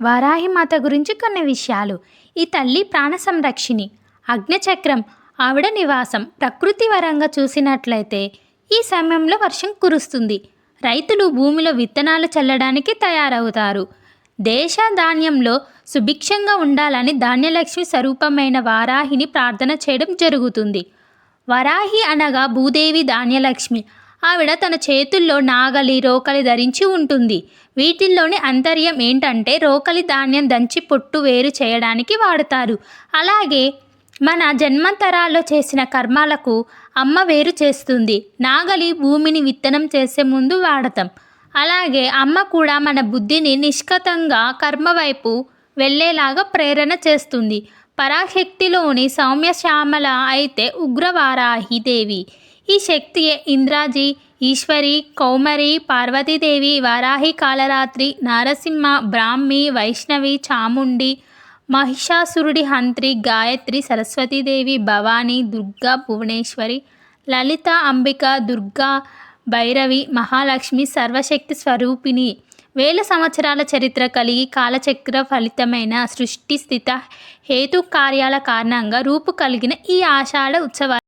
వారాహి మాత గురించి కొన్ని విషయాలు. ఈ తల్లి ప్రాణ సంరక్షిణి. అగ్నిచక్రం ఆవిడ నివాసం. ప్రకృతి వరంగా చూసినట్లయితే ఈ సమయంలో వర్షం కురుస్తుంది. రైతులు భూమిలో విత్తనాలు చల్లడానికి తయారవుతారు. దేశ ధాన్యంలో సుభిక్షంగా ఉండాలని ధాన్యలక్ష్మి స్వరూపమైన వారాహిని ప్రార్థన చేయడం జరుగుతుంది. వరాహి అనగా భూదేవి ధాన్యలక్ష్మి. ఆవిడ తన చేతుల్లో నాగలి రోకలి ధరించి ఉంటుంది. వీటిల్లోని అంతర్యం ఏంటంటే రోకలి ధాన్యం దంచి పొట్టు వేరు చేయడానికి వాడతారు. అలాగే మన జన్మంతరాల్లో చేసిన కర్మాలకు అమ్మ వేరు చేస్తుంది. నాగలి భూమిని విత్తనం చేసే ముందు వాడతాం. అలాగే అమ్మ కూడా మన బుద్ధిని నిష్కతంగా కర్మ వైపు వెళ్ళేలాగా ప్రేరణ చేస్తుంది. పరాశక్తిలోని సౌమ్యశ్యామల అయితే ఉగ్రవారాహి దేవి. ఈ శక్తియే ఇంద్రాజీ ఈశ్వరి కౌమరి పార్వతీదేవి వారాహి కాలరాత్రి నారసింహ బ్రాహ్మి వైష్ణవి చాముండి మహిషాసురుడి హంత్రి గాయత్రి సరస్వతీదేవి భవానీ దుర్గా భువనేశ్వరి లలిత అంబిక దుర్గా భైరవి మహాలక్ష్మి సర్వశక్తి స్వరూపిణి. వేల సంవత్సరాల చరిత్ర కలిగి కాలచక్ర ఫలితమైన సృష్టి స్థిత హేతు కార్యాల కారణంగా రూపు కలిగిన ఈ ఆషాఢ ఉత్సవాలు